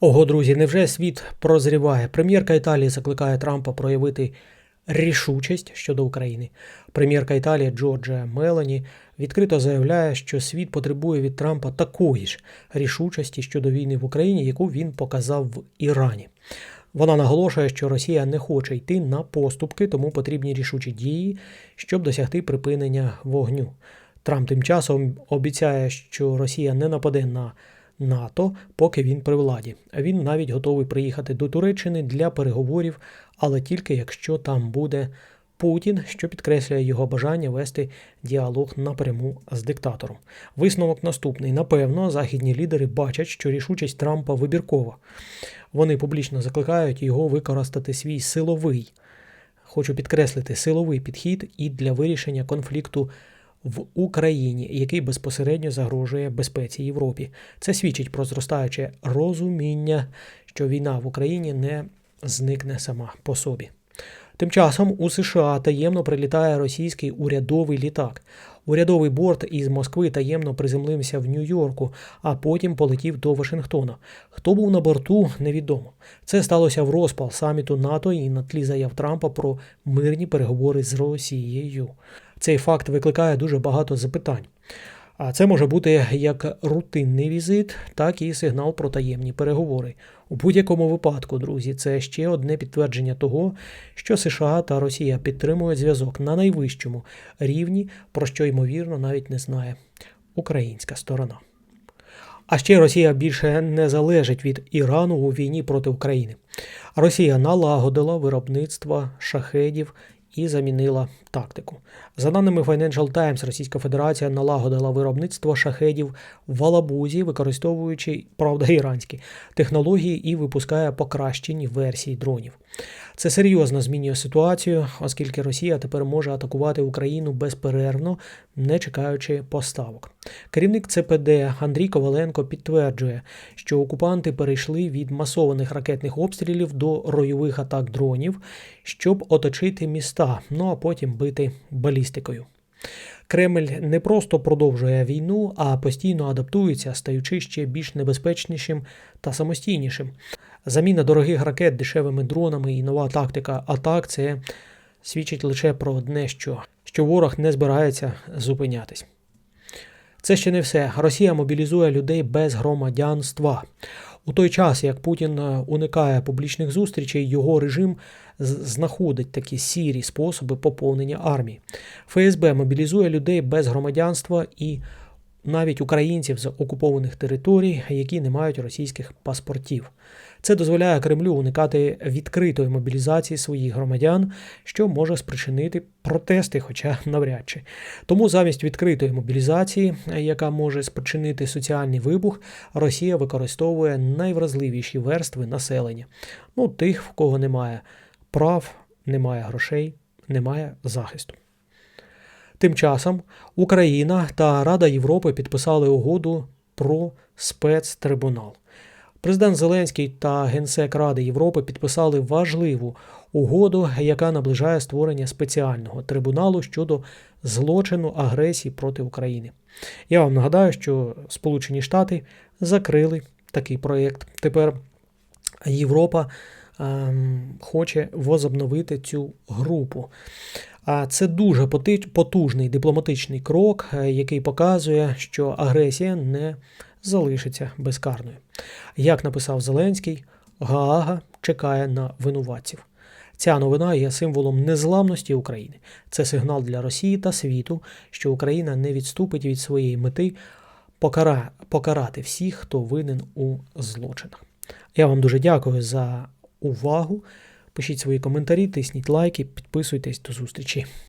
Ого, друзі, невже світ прозріває? Прем'єрка Італії закликає Трампа проявити рішучість щодо України. Прем'єрка Італії Джорджа Мелані відкрито заявляє, що світ потребує від Трампа такої ж рішучості щодо війни в Україні, яку він показав в Ірані. Вона наголошує, що Росія не хоче йти на поступки, тому потрібні рішучі дії, щоб досягти припинення вогню. Трамп тим часом обіцяє, що Росія не нападе на НАТО, поки він при владі. Він навіть готовий приїхати до Туреччини для переговорів, але тільки якщо там буде Путін, що підкреслює його бажання вести діалог напряму з диктатором. Висновок наступний: напевно, західні лідери бачать, що рішучість Трампа вибіркова. Вони публічно закликають його використати свій силовий. Хочу підкреслити силовий підхід і для вирішення конфлікту в Україні, який безпосередньо загрожує безпеці Європі. Це свідчить про зростаюче розуміння, що війна в Україні не зникне сама по собі. Тим часом у США таємно прилітає російський урядовий літак. Урядовий борт із Москви таємно приземлився в Нью-Йорку, а потім полетів до Вашингтона. Хто був на борту, невідомо. Це сталося в розпал саміту НАТО і на тлі заяв Трампа про мирні переговори з Росією. Цей факт викликає дуже багато запитань. А це може бути як рутинний візит, так і сигнал про таємні переговори. У будь-якому випадку, друзі, це ще одне підтвердження того, що США та Росія підтримують зв'язок на найвищому рівні, про що ймовірно навіть не знає українська сторона. А ще Росія більше не залежить від Ірану у війні проти України. Росія налагодила виробництво шахедів і замінила тактику. За даними Financial Times, Російська Федерація налагодила виробництво шахедів в Алабузі, використовуючи правда іранські технології і випускає покращені версії дронів. Це серйозно змінює ситуацію, оскільки Росія тепер може атакувати Україну безперервно, не чекаючи поставок. Керівник ЦПД Андрій Коваленко підтверджує, що окупанти перейшли від масованих ракетних обстрілів до ройових атак дронів, щоб оточити міста, ну а потім бити балістикою. Кремль не просто продовжує війну, а постійно адаптується, стаючи ще більш небезпечнішим та самостійнішим. Заміна дорогих ракет дешевими дронами і нова тактика атак це свідчить лише про одне, що, що ворог не збирається зупинятись. Це ще не все. Росія мобілізує людей без громадянства. У той час, як Путін уникає публічних зустрічей, його режим знаходить такі сірі способи поповнення армії. ФСБ мобілізує людей без громадянства і навіть українців з окупованих територій, які не мають російських паспортів. Це дозволяє Кремлю уникати відкритої мобілізації своїх громадян, що може спричинити протести, хоча навряд чи. Тому замість відкритої мобілізації, яка може спричинити соціальний вибух, Росія використовує найвразливіші верстви населення, ну тих, в кого немає прав, немає грошей, немає захисту. Тим часом Україна та Рада Європи підписали угоду про спецтрибунал. Президент Зеленський та генсек Ради Європи підписали важливу угоду, яка наближає створення спеціального трибуналу щодо злочину агресії проти України. Я вам нагадаю, що Сполучені Штати закрили такий проєкт. Тепер Європа ем, хоче возобновити цю групу. А це дуже потужний дипломатичний крок, е, який показує, що агресія не залишиться безкарною. Як написав Зеленський, Гаага чекає на винуватців. Ця новина є символом незламності України. Це сигнал для Росії та світу, що Україна не відступить від своєї мети покара... покарати всіх, хто винен у злочинах. Я вам дуже дякую за увагу. Пишіть свої коментарі, тисніть лайки, підписуйтесь до зустрічі.